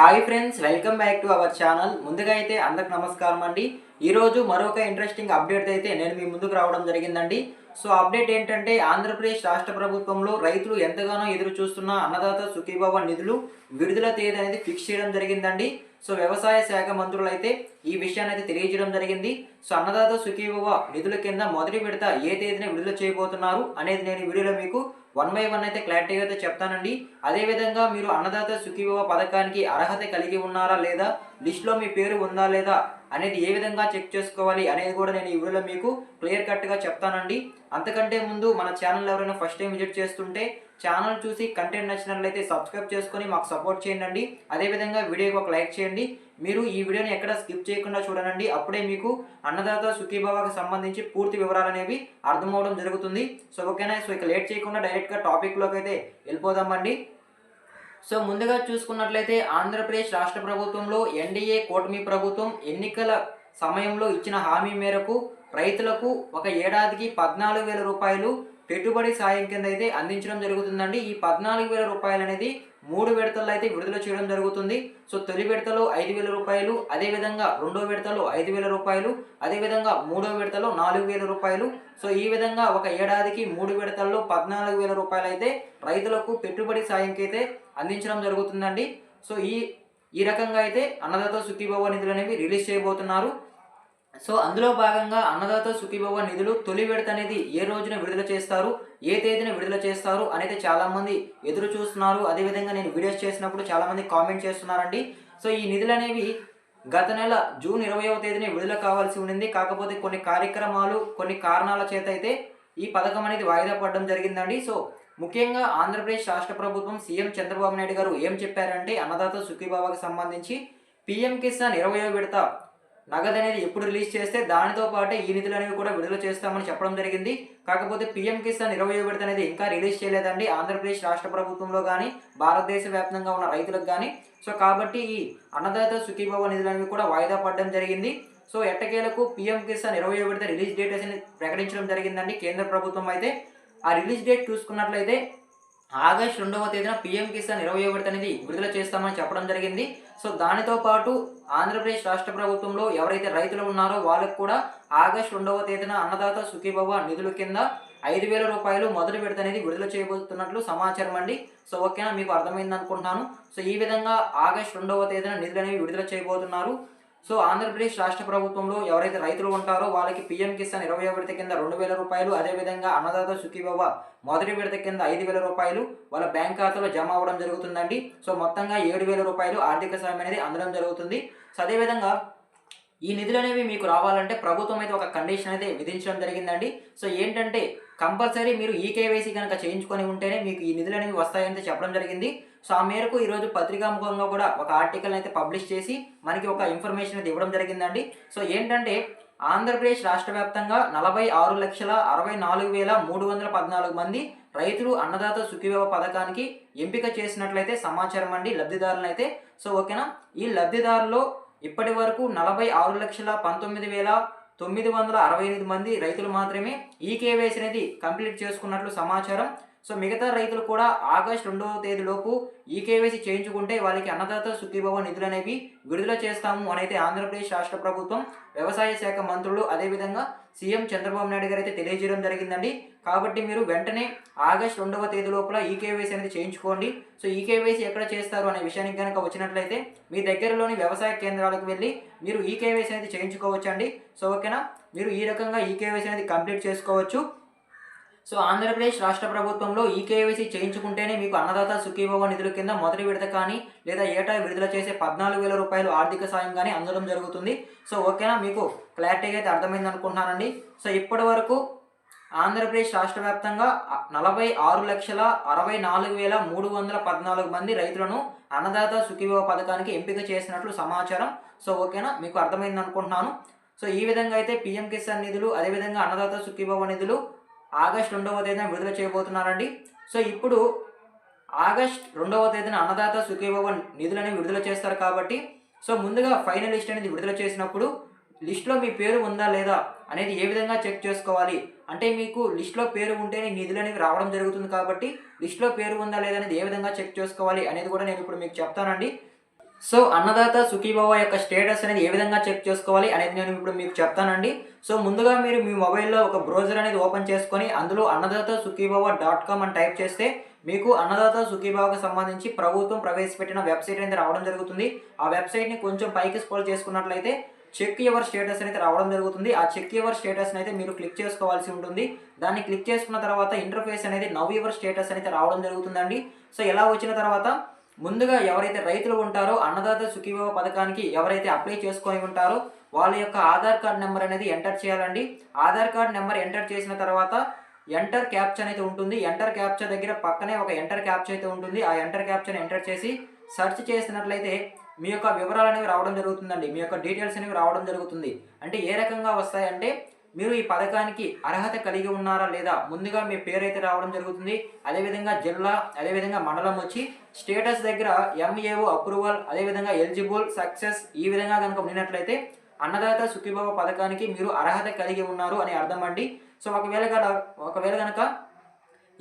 Hi friends welcome back to our channel. ముందుగా అయితే అందరికి నమస్కారం అండి. ఈరోజు మరొక ఇంట్రెస్టింగ్ అప్డేట్ అయితే నేను మీ ముందుకు రావడం జరిగిందండి. సో అప్డేట్ ఏంటంటే ఆంధ్రప్రదేశ్ రాష్ట్ర ప్రభుత్వంలో రైతులు ఎంతగానో ఎదురు చూస్తున్న అన్నదాత సుఖీభవ నిధులు విడుదల తేదీ అనేది ఫిక్స్ చేయడం జరిగిందండి. సో వ్యవసాయ శాఖ మంత్రులు అయితే ఈ విషయాన్ని అయితే తెలియజేయడం జరిగింది. సో అన్నదాత సుఖీభవ నిధుల కింద మొదటి విడత ఏ తేదీన విడుదల చేయబోతున్నారు అనేది నేను వీడియోలో మీకు వన్ బై వన్ అయితే క్లారిటీగా అయితే చెప్తానండి. అదేవిధంగా మీరు అన్నదాత సుఖీభవ పథకానికి అర్హత కలిగి ఉన్నారా లేదా? లిస్ట్లో మీ పేరు ఉందా లేదా? అనేది ఏ విధంగా చెక్ చేసుకోవాలి అనేది కూడా నేను ఈ వీడియోలో మీకు క్లియర్ కట్గా చెప్తానండి. అంతకంటే ముందు మన ఛానల్ ఎవరైనా ఫస్ట్ టైం విజిట్ చేస్తుంటే ఛానల్ చూసి కంటెంట్ నచ్చినట్లయితే సబ్స్క్రైబ్ చేసుకొని మాకు సపోర్ట్ చేయండి అదేవిధంగా వీడియోకి ఒక లైక్ చేయండి. మీరు ఈ వీడియోని ఎక్కడ స్కిప్ చేయకుండా చూడనండి. అప్పుడే మీకు అన్నదాత సుఖీభావకు సంబంధించి పూర్తి వివరాలు అనేవి అర్థమవడం జరుగుతుంది. సో ఓకేనా సో ఇక లేట్ చేయకుండా డైరెక్ట్గా టాపిక్లోకి అయితే వెళ్ళిపోదామండి. సో ముందుగా చూసుకున్నట్లయితే ఆంధ్రప్రదేశ్ రాష్ట్ర ప్రభుత్వంలో ఎన్డీఏ కూటమి ప్రభుత్వం ఎన్నికల సమయంలో ఇచ్చిన హామీ మేరకు రైతులకు ఒక ఏడాదికి పద్నాలుగు వేల రూపాయలు పెట్టుబడి సాయం కింద అయితే అందించడం జరుగుతుందండి. ఈ పద్నాలుగు వేల రూపాయలు అనేది మూడు విడతల్లో అయితే విడుదల చేయడం జరుగుతుంది. సో తొలి విడతలో ఐదు వేల రూపాయలు అదేవిధంగా రెండో విడతలో ఐదు వేల రూపాయలు అదేవిధంగా మూడో విడతలో నాలుగు వేల రూపాయలు. సో ఈ విధంగా ఒక ఏడాదికి మూడు విడతల్లో పద్నాలుగు వేల రూపాయలు అయితే రైతులకు పెట్టుబడి సాయంకైతే అందించడం జరుగుతుందండి. సో ఈ ఈ రకంగా అయితే అన్నదాత సుఖీభవ నిధులు అనేవి రిలీజ్ చేయబోతున్నారు. సో అందులో భాగంగా అన్నదాత సుఖీభవ నిధులు తొలి విడత అనేది ఏ రోజున విడుదల చేస్తారు ఏ తేదీన విడుదల చేస్తారు అనేది చాలామంది ఎదురు చూస్తున్నారు. అదేవిధంగా నేను వీడియోస్ చేసినప్పుడు చాలామంది కామెంట్ చేస్తున్నారండి. సో ఈ నిధులు అనేవి గత నెల జూన్ ఇరవైవ తేదీన విడుదల కావాల్సి ఉండింది. కాకపోతే కొన్ని కార్యక్రమాలు కొన్ని కారణాల చేత అయితే ఈ పథకం అనేది వాయిదా పడడం జరిగిందండి. సో ముఖ్యంగా ఆంధ్రప్రదేశ్ రాష్ట్ర ప్రభుత్వం సీఎం చంద్రబాబు నాయుడు గారు ఏం చెప్పారంటే అన్నదాత సుఖీబాబాకు సంబంధించి పీఎం కిసాన్ ఇరవయో విడత నగదు అనేది ఎప్పుడు రిలీజ్ చేస్తే దానితో పాటే ఈ నిధులు అనేవి కూడా విడుదల చేస్తామని చెప్పడం జరిగింది. కాకపోతే పీఎం కిసాన్ ఇరవై విడత అనేది ఇంకా రిలీజ్ చేయలేదండి. ఆంధ్రప్రదేశ్ రాష్ట్ర ప్రభుత్వంలో కానీ భారతదేశ వ్యాప్తంగా ఉన్న రైతులకు కానీ సో కాబట్టి ఈ అన్నదాత సుఖీభవ నిధులు అనేవి కూడా వాయిదా పడడం జరిగింది. సో ఎట్టకేలకు పీఎం కిసాన్ ఇరవై విడత రిలీజ్ డేట్ అనేది ప్రకటించడం జరిగిందండి కేంద్ర ప్రభుత్వం అయితే. ఆ రిలీజ్ డేట్ చూసుకున్నట్లయితే ఆగస్ట్ రెండవ తేదీన పీఎం కిసాన్ ఇరవై ఒకటి అనేది విడుదల చేస్తామని చెప్పడం జరిగింది. సో దానితో పాటు ఆంధ్రప్రదేశ్ రాష్ట్ర ప్రభుత్వంలో ఎవరైతే రైతులు ఉన్నారో వాళ్ళకు కూడా ఆగస్ట్ రెండవ తేదీన అన్నదాత సుఖీభవ నిధుల కింద ఐదు వేల రూపాయలు మొదటి విడత అనేది విడుదల చేయబోతున్నట్లు సమాచారం అండి. సో ఓకేనా మీకు అర్థమైంది అనుకుంటున్నాను సో ఈ విధంగా ఆగస్ట్ రెండవ తేదీన నిధులు అనేవి విడుదల చేయబోతున్నారు. సో ఆంధ్రప్రదేశ్ రాష్ట్ర ప్రభుత్వంలో ఎవరైతే రైతులు ఉంటారో వాళ్ళకి పీఎం కిసాన్ ఇరవై విడత కింద రెండు వేల రూపాయలు అదేవిధంగా అన్నదాత సుఖీభవ మొదటి విడత కింద ఐదు వేల రూపాయలు వాళ్ళ బ్యాంక్ ఖాతాలో జమ అవ్వడం జరుగుతుందండి. సో మొత్తంగా ఏడు వేల రూపాయలు ఆర్థిక సాయం అనేది అందడం జరుగుతుంది. సో అదేవిధంగా ఈ నిధులు అనేవి మీకు రావాలంటే ప్రభుత్వం అయితే ఒక కండిషన్ అయితే విధించడం జరిగిందండి. సో ఏంటంటే కంపల్సరీ మీరు ఈ కేవైసీ కనుక చేయించుకొని ఉంటేనే మీకు ఈ నిధులు అనేవి వస్తాయని చెప్పడం జరిగింది. సో ఆ మేరకు ఈరోజు పత్రికాముఖంగా కూడా ఒక ఆర్టికల్ అయితే పబ్లిష్ చేసి మనకి ఒక ఇన్ఫర్మేషన్ అయితే ఇవ్వడం జరిగిందండి. సో ఏంటంటే ఆంధ్రప్రదేశ్ రాష్ట్ర వ్యాప్తంగా నలభై ఆరు లక్షల అరవై నాలుగు వేల మూడు వందల పద్నాలుగు మంది రైతులు అన్నదాత సుఖీభవ పథకానికి ఎంపిక చేసినట్లయితే సమాచారం అండి లబ్ధిదారులను అయితే. సో ఓకేనా? ఈ లబ్ధిదారుల్లో ఇప్పటి వరకు నలభై ఆరు లక్షల పంతొమ్మిది వేల తొమ్మిది వందల అరవై ఎనిమిది మంది రైతులు మాత్రమే ఈ కేవైసీ అనేది కంప్లీట్ చేసుకున్నట్లు సమాచారం. సో మిగతా రైతులు కూడా ఆగస్ట్ రెండవ తేదీలోపు ఈ కేవైసీ చేయించుకుంటే వాళ్ళకి అన్నదాత సుఖీభవ నిధులు అనేవి విడుదల చేస్తాము అనైతే ఆంధ్రప్రదేశ్ రాష్ట్ర ప్రభుత్వం వ్యవసాయ శాఖ మంత్రులు అదేవిధంగా సీఎం చంద్రబాబు నాయుడు గారు అయితే తెలియజేయడం జరిగిందండి. కాబట్టి మీరు వెంటనే ఆగస్ట్ రెండవ తేదీ లోపల ఈ కేవైసీ అనేది చేయించుకోండి. సో ఈ కేవైసీ ఎక్కడ చేస్తారు అనే విషయానికి కనుక వచ్చినట్లయితే మీ దగ్గరలోని వ్యవసాయ కేంద్రాలకు వెళ్ళి మీరు ఈ కేవైసీ అనేది చేయించుకోవచ్చండి. సో ఓకేనా? మీరు ఈ రకంగా ఈ కేవైసీ అనేది కంప్లీట్ చేసుకోవచ్చు. సో ఆంధ్రప్రదేశ్ రాష్ట్ర ప్రభుత్వంలో ఈ కేవైసీ చేయించుకుంటేనే మీకు అన్నదాత సుఖీభవ నిధుల కింద మొదటి విడత కానీ లేదా ఏటా విడుదల చేసే పద్నాలుగు వేల రూపాయలు ఆర్థిక సాయం కానీ అందడం జరుగుతుంది. సో ఓకేనా? మీకు క్లారిటీగా అయితే అర్థమైంది అనుకుంటున్నానండి. సో ఇప్పటి వరకు ఆంధ్రప్రదేశ్ రాష్ట్ర వ్యాప్తంగా నలభై ఆరు లక్షల అరవై నాలుగు వేల మూడు వందల పద్నాలుగు మంది రైతులను అన్నదాత సుఖీభవ పథకానికి ఎంపిక చేసినట్లు సమాచారం. సో ఓకేనా? మీకు అర్థమైంది అనుకుంటున్నాను. సో ఈ విధంగా అయితే పిఎం కిసాన్ నిధులు అదేవిధంగా అన్నదాత సుఖీభవ నిధులు ఆగస్ట్ రెండవ తేదీన విడుదల చేయబోతున్నారండి. సో ఇప్పుడు ఆగస్ట్ రెండవ తేదీన అన్నదాత సుఖీభవ నిధులని విడుదల చేస్తారు కాబట్టి సో ముందుగా ఫైనల్ లిస్ట్ అనేది విడుదల చేసినప్పుడు లిస్ట్లో మీ పేరు ఉందా లేదా అనేది ఏ విధంగా చెక్ చేసుకోవాలి? అంటే మీకు లిస్ట్లో పేరు ఉంటేనే నిధులు అనేవి రావడం జరుగుతుంది కాబట్టి లిస్ట్లో పేరు ఉందా లేదా అనేది ఏ విధంగా చెక్ చేసుకోవాలి అనేది కూడా నేను ఇప్పుడు మీకు చెప్తానండి. సో అన్నదాత సుఖీభావ యొక్క స్టేటస్ అనేది ఏ విధంగా చెక్ చేసుకోవాలి అనేది నేను ఇప్పుడు మీకు చెప్తానండి. సో ముందుగా మీరు మీ మొబైల్లో ఒక బ్రౌజర్ అనేది ఓపెన్ చేసుకొని అందులో అన్నదాత సుఖీభావ డాట్ కామ్ అని టైప్ చేస్తే మీకు అన్నదాత సుఖీభావకు సంబంధించి ప్రభుత్వం ప్రవేశపెట్టిన వెబ్సైట్ అనేది రావడం జరుగుతుంది. ఆ వెబ్సైట్ని కొంచెం పైకి స్క్రోల్ చేసుకున్నట్లయితే చెక్ యువర్ స్టేటస్ అనేది రావడం జరుగుతుంది. ఆ చెక్ యువర్ స్టేటస్ అయితే మీరు క్లిక్ చేసుకోవాల్సి ఉంటుంది. దాన్ని క్లిక్ చేసుకున్న తర్వాత ఇంటర్ఫేస్ అనేది నవ్ యువర్ స్టేటస్ అయితే రావడం జరుగుతుందండి. సో ఎలా వచ్చిన తర్వాత ముందుగా ఎవరైతే రైతులు ఉంటారో అన్నదాత సుఖీభవ పథకానికి ఎవరైతే అప్లై చేసుకొని ఉంటారో వాళ్ళ యొక్క ఆధార్ కార్డ్ నెంబర్ అనేది ఎంటర్ చేయాలండి. ఆధార్ కార్డ్ నెంబర్ ఎంటర్ చేసిన తర్వాత ఎంటర్ క్యాప్చర్ అయితే ఉంటుంది. ఎంటర్ క్యాప్చర్ దగ్గర పక్కనే ఒక ఎంటర్ క్యాప్చర్ అయితే ఉంటుంది. ఆ ఎంటర్ క్యాప్చర్ ఎంటర్ చేసి సెర్చ్ చేసినట్లయితే మీ యొక్క వివరాలు అనేవి రావడం జరుగుతుందండి. మీ యొక్క డీటెయిల్స్ అనేవి రావడం జరుగుతుంది. అంటే ఏ రకంగా వస్తాయంటే మీరు ఈ పథకానికి అర్హత కలిగి ఉన్నారా లేదా ముందుగా మీ పేరు అయితే రావడం జరుగుతుంది. అదేవిధంగా జిల్లా అదేవిధంగా మండలం వచ్చి స్టేటస్ దగ్గర ఎంఏఓ అప్రూవల్ అదేవిధంగా ఎలిజిబుల్ సక్సెస్ ఈ విధంగా కనుక ఉండినట్లయితే అన్నదాత సుఖీభావ పథకానికి మీరు అర్హత కలిగి ఉన్నారు అని అర్థం అండి. సో ఒకవేళ ఒకవేళ కనుక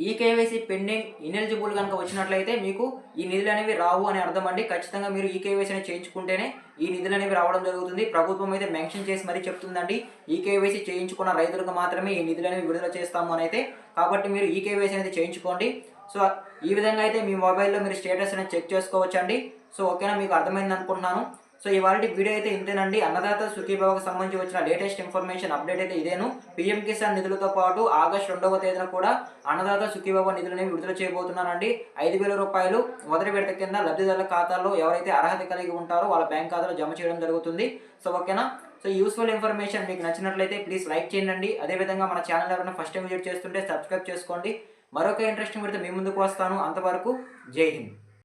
ఈ కేవైసీ పెండింగ్ ఇనెలిజిబుల్ కనుక వచ్చినట్లయితే మీకు ఈ నిధులు అనేవి రావు అని అర్థం అండి ఖచ్చితంగా మీరు ఈ కేవైసీ చేయించుకుంటేనే ఈ నిధులు అనేవి రావడం జరుగుతుంది. ప్రభుత్వం అయితే మెన్షన్ చేసి మరీ చెప్తుందండి. ఈ కేవైసీ చేయించుకున్న రైతులకు మాత్రమే ఈ నిధులు అనేవి విడుదల చేస్తాము అని అయితే. కాబట్టి మీరు ఈ కేవైసీ అనేది చేయించుకోండి. సో ఈ విధంగా అయితే మీ మొబైల్లో మీరు స్టేటస్ అనేది చెక్ చేసుకోవచ్చండి. సో ఓకేనా? మీకు అర్థమైంది అనుకుంటున్నాను సో ఇవాళ వీడియో అయితే ఇంతేనండి. అన్నదాత సుఖీభావకు సంబంధించి వచ్చిన లేటెస్ట్ ఇన్ఫర్మేషన్ అప్డేట్ అయితే ఇదేను. పీఎం కిసాన్ నిధులతో పాటు ఆగస్ట్ రెండవ తేదీన కూడా అన్నదాత సుఖీభావ నిధులని విడుదల చేయబోతున్నానండి. ఐదు వేల రూపాయలు మొదటి విడత కింద లబ్ధిదారుల ఖాతాల్లో ఎవరైతే అర్హత కలిగి ఉంటారో వాళ్ళ బ్యాంక్ ఖాతాలో జమ చేయడం జరుగుతుంది. సో ఓకేనా? సో యూస్ఫుల్ ఇన్ఫర్మేషన్ మీకు నచ్చినట్లయితే ప్లీజ్ లైక్ చేయండి. అదేవిధంగా మన ఛానల్ ఎవరైనా ఫస్ట్ టైం విజిట్ చేస్తుంటే సబ్స్క్రైబ్ చేసుకోండి. మరొక ఇంట్రెస్టింగ్ పెడితే మీ ముందుకు వస్తాను. అంతవరకు జై హింద్.